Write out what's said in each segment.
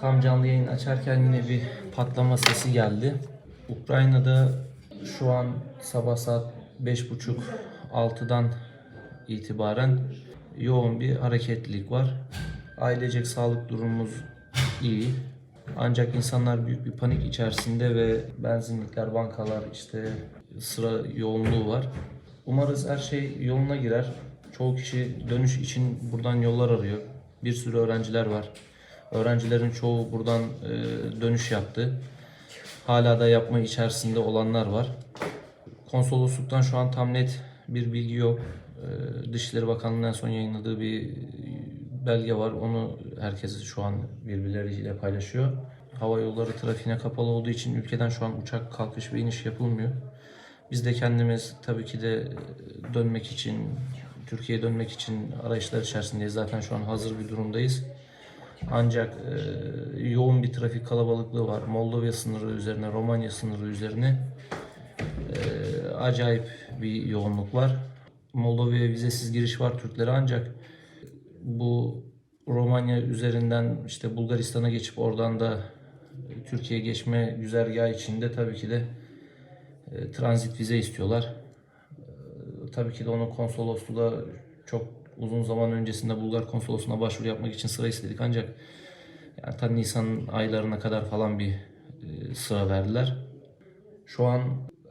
Tam canlı yayın açarken yine bir patlama sesi geldi. Ukrayna'da şu an sabah saat 5.30-6'dan itibaren yoğun bir hareketlilik var. Ailecek sağlık durumumuz iyi. Ancak insanlar büyük bir panik içerisinde ve benzinlikler, bankalar işte sıra yoğunluğu var. Umarız her şey yoluna girer. Çoğu kişi dönüş için buradan yollar arıyor. Bir sürü öğrenciler var. Öğrencilerin çoğu buradan e, dönüş yaptı. Hala da yapma içerisinde olanlar var. Konsolosluktan şu an tam net bir bilgi yok. Ee, Dışişleri Bakanlığı'nın en son yayınladığı bir belge var. Onu herkes şu an birbirleriyle paylaşıyor. Hava yolları trafiğine kapalı olduğu için ülkeden şu an uçak kalkış ve iniş yapılmıyor. Biz de kendimiz tabii ki de dönmek için, Türkiye'ye dönmek için arayışlar içerisindeyiz. Zaten şu an hazır bir durumdayız. Ancak e, yoğun bir trafik kalabalıklığı var. Moldova sınırı üzerine, Romanya sınırı üzerine e, acayip bir yoğunluk var. Moldova'ya vizesiz giriş var Türklere ancak bu Romanya üzerinden işte Bulgaristan'a geçip oradan da Türkiye'ye geçme güzergahı içinde tabii ki de e, transit vize istiyorlar. E, tabii ki de onun konsolosluğu da çok uzun zaman öncesinde Bulgar konsolosluğuna başvuru yapmak için sıra istedik ancak yani ta Nisan aylarına kadar falan bir e, sıra verdiler. Şu an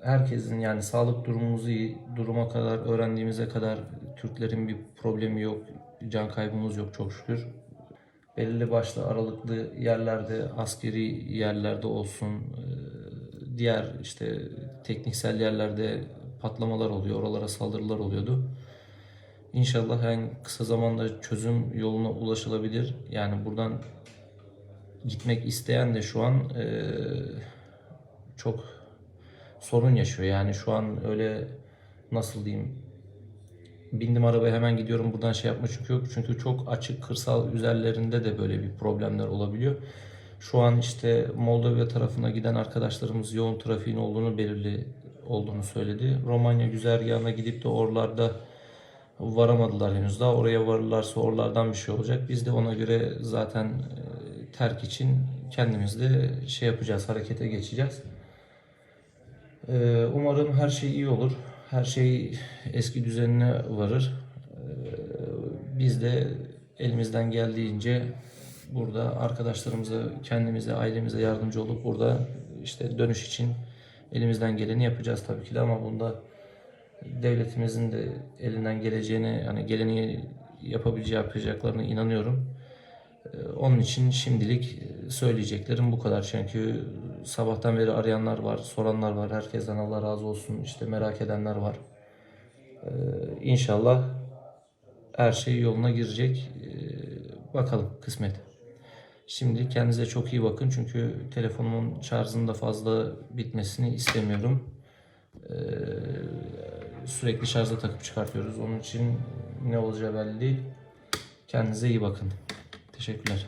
herkesin yani sağlık durumumuz iyi, duruma kadar öğrendiğimize kadar Türklerin bir problemi yok, can kaybımız yok çok şükür. Belirli başlı aralıklı yerlerde, askeri yerlerde olsun, e, diğer işte tekniksel yerlerde patlamalar oluyor, oralara saldırılar oluyordu. İnşallah en kısa zamanda çözüm yoluna ulaşılabilir. Yani buradan gitmek isteyen de şu an e, çok sorun yaşıyor. Yani şu an öyle nasıl diyeyim bindim arabaya hemen gidiyorum buradan şey yapma çünkü yok. Çünkü çok açık kırsal üzerlerinde de böyle bir problemler olabiliyor. Şu an işte Moldova tarafına giden arkadaşlarımız yoğun trafiğin olduğunu belirli olduğunu söyledi. Romanya güzergahına gidip de oralarda varamadılar henüz daha. Oraya varırlarsa oralardan bir şey olacak. Biz de ona göre zaten e, terk için kendimiz de şey yapacağız, harekete geçeceğiz. Ee, Umarım her şey iyi olur. Her şey eski düzenine varır. Ee, Biz de elimizden geldiğince burada arkadaşlarımıza, kendimize, ailemize yardımcı olup burada işte dönüş için elimizden geleni yapacağız tabii ki de ama bunda devletimizin de elinden geleceğine yani geleni yapabileceği yapacaklarına inanıyorum. Ee, Onun için şimdilik e, söyleyeceklerim bu kadar. Çünkü sabahtan beri arayanlar var, soranlar var. Herkesten Allah razı olsun. İşte merak edenler var. Ee, İnşallah her şey yoluna girecek. Ee, Bakalım kısmet. Şimdi kendinize çok iyi bakın çünkü telefonumun şarjının da fazla bitmesini istemiyorum. Ee, Sürekli şarja takıp çıkartıyoruz. Onun için ne olacağı belli değil. Kendinize iyi bakın. Teşekkürler.